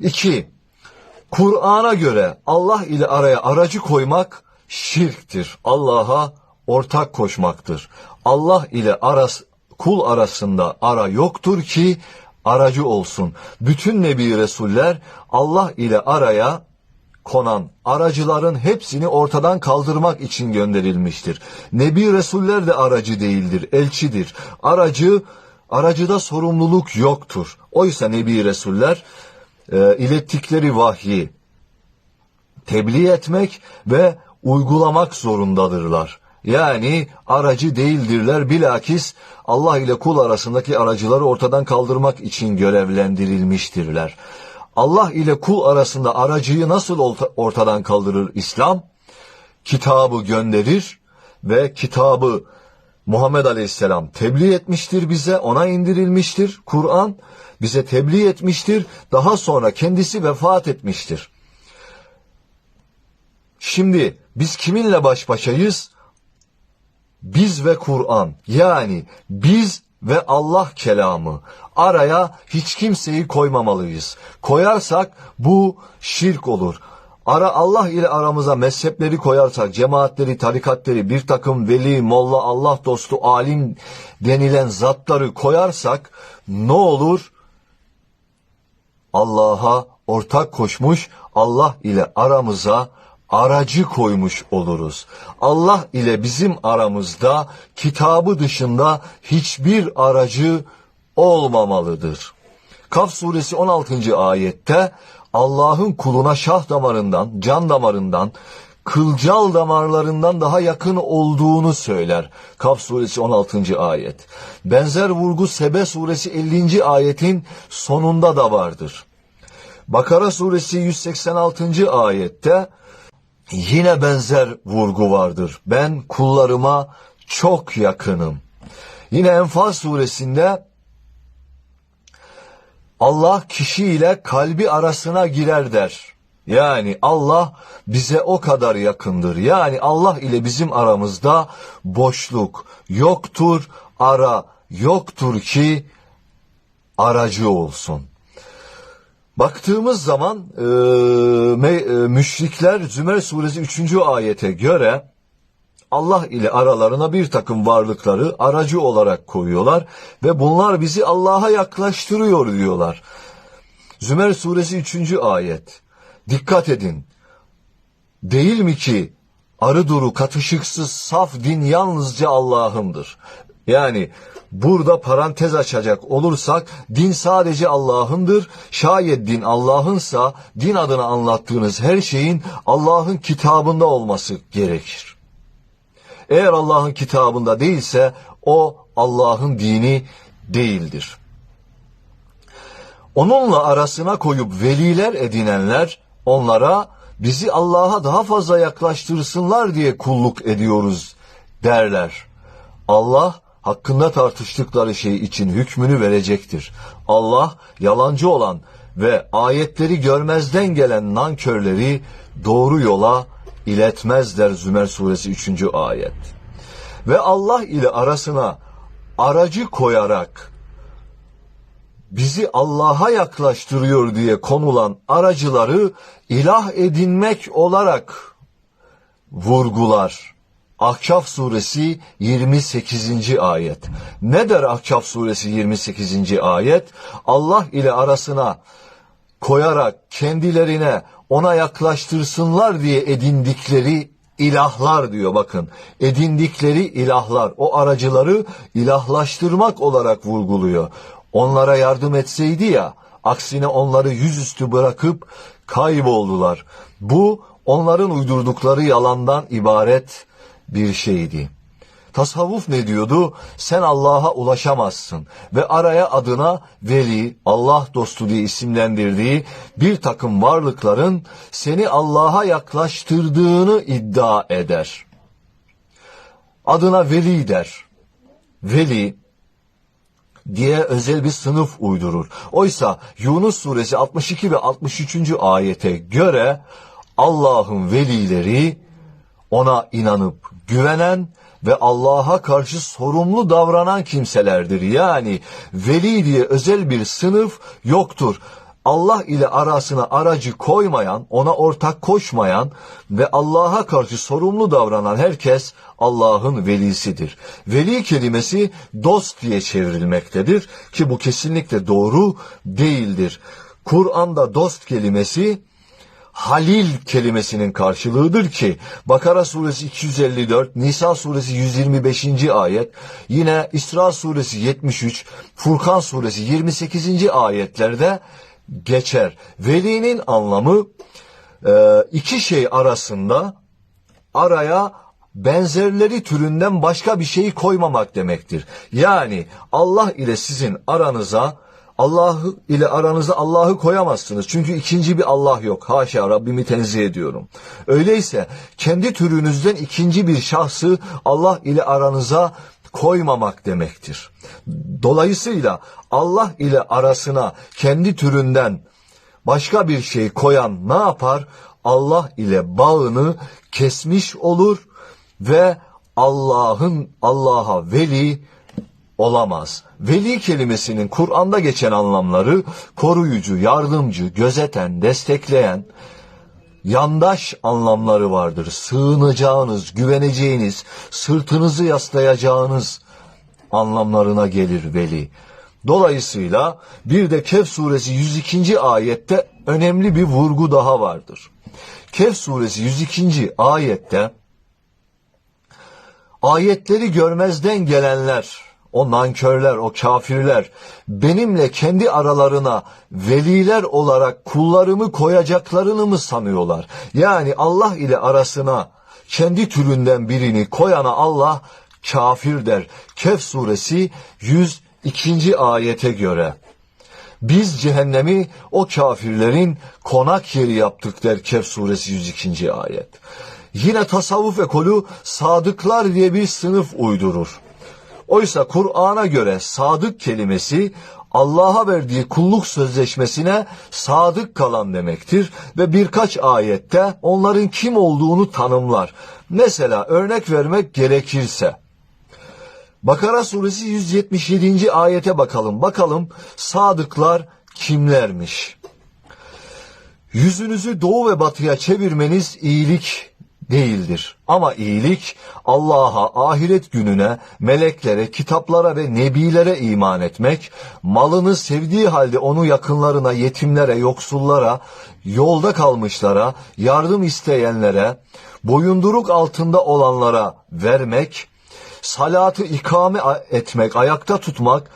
İki, Kur'an'a göre Allah ile araya aracı koymak şirktir. Allah'a ortak koşmaktır. Allah ile aras, kul arasında ara yoktur ki aracı olsun. Bütün Nebi Resuller Allah ile araya konan aracıların hepsini ortadan kaldırmak için gönderilmiştir. Nebi Resuller de aracı değildir, elçidir. Aracı, aracıda sorumluluk yoktur. Oysa Nebi Resuller e, ilettikleri vahyi tebliğ etmek ve uygulamak zorundadırlar. Yani aracı değildirler bilakis Allah ile kul arasındaki aracıları ortadan kaldırmak için görevlendirilmiştirler. Allah ile kul arasında aracıyı nasıl orta- ortadan kaldırır İslam? Kitabı gönderir ve kitabı Muhammed Aleyhisselam tebliğ etmiştir bize, ona indirilmiştir. Kur'an bize tebliğ etmiştir. Daha sonra kendisi vefat etmiştir. Şimdi biz kiminle baş başayız? Biz ve Kur'an. Yani biz ve Allah kelamı. Araya hiç kimseyi koymamalıyız. Koyarsak bu şirk olur. Ara Allah ile aramıza mezhepleri koyarsak, cemaatleri, tarikatleri, bir takım veli, molla, Allah dostu, alim denilen zatları koyarsak ne olur? Allah'a ortak koşmuş, Allah ile aramıza aracı koymuş oluruz. Allah ile bizim aramızda kitabı dışında hiçbir aracı olmamalıdır. Kaf suresi 16. ayette Allah'ın kuluna şah damarından, can damarından, kılcal damarlarından daha yakın olduğunu söyler. Kaf suresi 16. ayet. Benzer vurgu Sebe suresi 50. ayetin sonunda da vardır. Bakara suresi 186. ayette yine benzer vurgu vardır. Ben kullarıma çok yakınım. Yine Enfal suresinde Allah kişiyle kalbi arasına girer der. Yani Allah bize o kadar yakındır. Yani Allah ile bizim aramızda boşluk yoktur, ara yoktur ki aracı olsun. Baktığımız zaman e, müşrikler Zümer suresi 3. ayete göre Allah ile aralarına bir takım varlıkları aracı olarak koyuyorlar ve bunlar bizi Allah'a yaklaştırıyor diyorlar. Zümer suresi 3. ayet. Dikkat edin. Değil mi ki arı duru katışıksız saf din yalnızca Allah'ındır. Yani burada parantez açacak olursak din sadece Allah'ındır. Şayet din Allah'ınsa din adına anlattığınız her şeyin Allah'ın kitabında olması gerekir. Eğer Allah'ın kitabında değilse o Allah'ın dini değildir. Onunla arasına koyup veliler edinenler onlara bizi Allah'a daha fazla yaklaştırsınlar diye kulluk ediyoruz derler. Allah hakkında tartıştıkları şey için hükmünü verecektir. Allah yalancı olan ve ayetleri görmezden gelen nankörleri doğru yola iletmez der Zümer suresi 3. ayet. Ve Allah ile arasına aracı koyarak bizi Allah'a yaklaştırıyor diye konulan aracıları ilah edinmek olarak vurgular. Ahkaf suresi 28. ayet. Ne der Ahkaf suresi 28. ayet? Allah ile arasına koyarak kendilerine ona yaklaştırsınlar diye edindikleri ilahlar diyor bakın. Edindikleri ilahlar o aracıları ilahlaştırmak olarak vurguluyor. Onlara yardım etseydi ya aksine onları yüzüstü bırakıp kayboldular. Bu onların uydurdukları yalandan ibaret bir şeydi. Tasavvuf ne diyordu? Sen Allah'a ulaşamazsın ve araya adına veli, Allah dostu diye isimlendirdiği bir takım varlıkların seni Allah'a yaklaştırdığını iddia eder. Adına veli der. Veli diye özel bir sınıf uydurur. Oysa Yunus suresi 62 ve 63. ayete göre Allah'ın velileri ona inanıp güvenen ve Allah'a karşı sorumlu davranan kimselerdir. Yani veli diye özel bir sınıf yoktur. Allah ile arasına aracı koymayan, ona ortak koşmayan ve Allah'a karşı sorumlu davranan herkes Allah'ın velisidir. Veli kelimesi dost diye çevrilmektedir ki bu kesinlikle doğru değildir. Kur'an'da dost kelimesi Halil kelimesinin karşılığıdır ki Bakara suresi 254, Nisa suresi 125. ayet, yine İsra suresi 73, Furkan suresi 28. ayetlerde geçer. Velinin anlamı e, iki şey arasında araya benzerleri türünden başka bir şeyi koymamak demektir. Yani Allah ile sizin aranıza Allah ile aranıza Allah'ı koyamazsınız. Çünkü ikinci bir Allah yok. Haşa Rabbimi tenzih ediyorum. Öyleyse kendi türünüzden ikinci bir şahsı Allah ile aranıza koymamak demektir. Dolayısıyla Allah ile arasına kendi türünden başka bir şey koyan ne yapar? Allah ile bağını kesmiş olur ve Allah'ın Allah'a veli olamaz. Veli kelimesinin Kur'an'da geçen anlamları koruyucu, yardımcı, gözeten, destekleyen, yandaş anlamları vardır. Sığınacağınız, güveneceğiniz, sırtınızı yaslayacağınız anlamlarına gelir veli. Dolayısıyla bir de Kehf suresi 102. ayette önemli bir vurgu daha vardır. Kehf suresi 102. ayette ayetleri görmezden gelenler, o nankörler, o kafirler benimle kendi aralarına veliler olarak kullarımı koyacaklarını mı sanıyorlar? Yani Allah ile arasına kendi türünden birini koyana Allah kafir der. Kehf suresi 102. ayete göre. Biz cehennemi o kafirlerin konak yeri yaptık der Kehf suresi 102. ayet. Yine tasavvuf ekolü sadıklar diye bir sınıf uydurur. Oysa Kur'an'a göre sadık kelimesi Allah'a verdiği kulluk sözleşmesine sadık kalan demektir ve birkaç ayette onların kim olduğunu tanımlar. Mesela örnek vermek gerekirse Bakara suresi 177. ayete bakalım. Bakalım sadıklar kimlermiş? Yüzünüzü doğu ve batıya çevirmeniz iyilik değildir. Ama iyilik Allah'a, ahiret gününe, meleklere, kitaplara ve nebilere iman etmek, malını sevdiği halde onu yakınlarına, yetimlere, yoksullara, yolda kalmışlara, yardım isteyenlere, boyunduruk altında olanlara vermek, salatı ikame etmek, ayakta tutmak,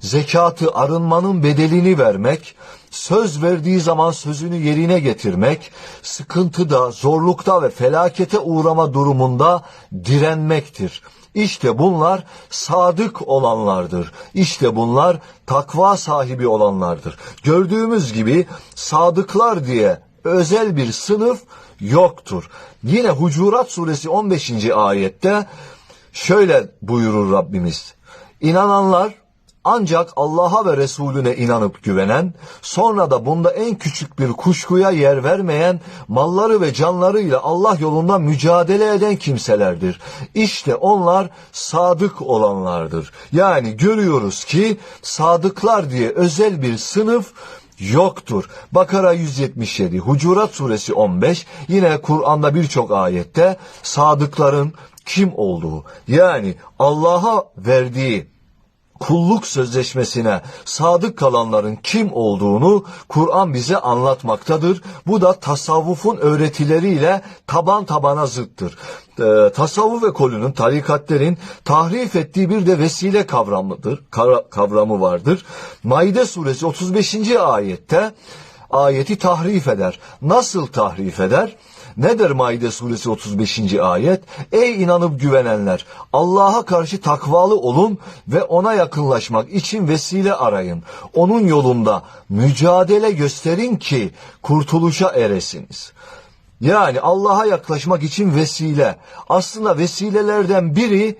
zekatı arınmanın bedelini vermek, söz verdiği zaman sözünü yerine getirmek, sıkıntıda, zorlukta ve felakete uğrama durumunda direnmektir. İşte bunlar sadık olanlardır. İşte bunlar takva sahibi olanlardır. Gördüğümüz gibi sadıklar diye özel bir sınıf yoktur. Yine Hucurat suresi 15. ayette şöyle buyurur Rabbimiz. İnananlar ancak Allah'a ve Resulüne inanıp güvenen, sonra da bunda en küçük bir kuşkuya yer vermeyen, malları ve canlarıyla Allah yolunda mücadele eden kimselerdir. İşte onlar sadık olanlardır. Yani görüyoruz ki sadıklar diye özel bir sınıf yoktur. Bakara 177, Hucurat suresi 15, yine Kur'an'da birçok ayette sadıkların kim olduğu, yani Allah'a verdiği kulluk sözleşmesine sadık kalanların kim olduğunu Kur'an bize anlatmaktadır. Bu da tasavvufun öğretileriyle taban tabana zıttır. Ee, tasavvuf ekolünün, tarikatlerin tahrif ettiği bir de vesile kavramıdır, kavramı vardır. Maide suresi 35. ayette ayeti tahrif eder. Nasıl tahrif eder? Nedir Maide suresi 35. ayet? Ey inanıp güvenenler! Allah'a karşı takvalı olun ve ona yakınlaşmak için vesile arayın. Onun yolunda mücadele gösterin ki kurtuluşa eresiniz. Yani Allah'a yaklaşmak için vesile. Aslında vesilelerden biri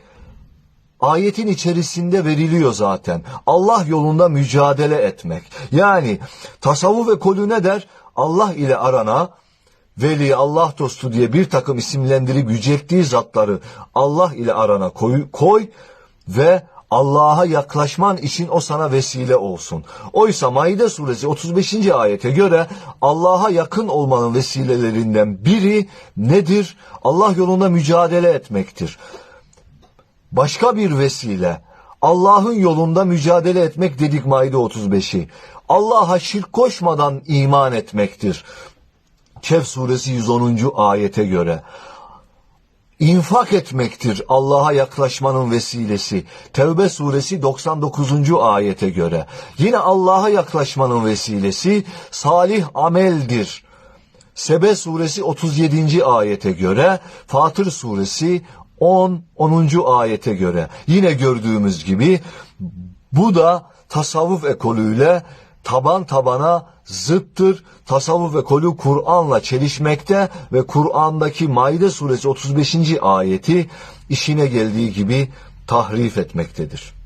ayetin içerisinde veriliyor zaten. Allah yolunda mücadele etmek. Yani tasavvuf ve kolü ne der? Allah ile arana, veli, Allah dostu diye bir takım isimlendirip yücelttiği zatları Allah ile arana koy, koy ve Allah'a yaklaşman için o sana vesile olsun. Oysa Maide suresi 35. ayete göre Allah'a yakın olmanın vesilelerinden biri nedir? Allah yolunda mücadele etmektir. Başka bir vesile Allah'ın yolunda mücadele etmek dedik Maide 35'i. Allah'a şirk koşmadan iman etmektir. Kehf suresi 110. ayete göre. İnfak etmektir Allah'a yaklaşmanın vesilesi. Tevbe suresi 99. ayete göre. Yine Allah'a yaklaşmanın vesilesi salih ameldir. Sebe suresi 37. ayete göre, Fatır suresi 10 10. ayete göre. Yine gördüğümüz gibi bu da tasavvuf ekolüyle taban tabana zıttır. Tasavvuf ekolü Kur'an'la çelişmekte ve Kur'an'daki Maide suresi 35. ayeti işine geldiği gibi tahrif etmektedir.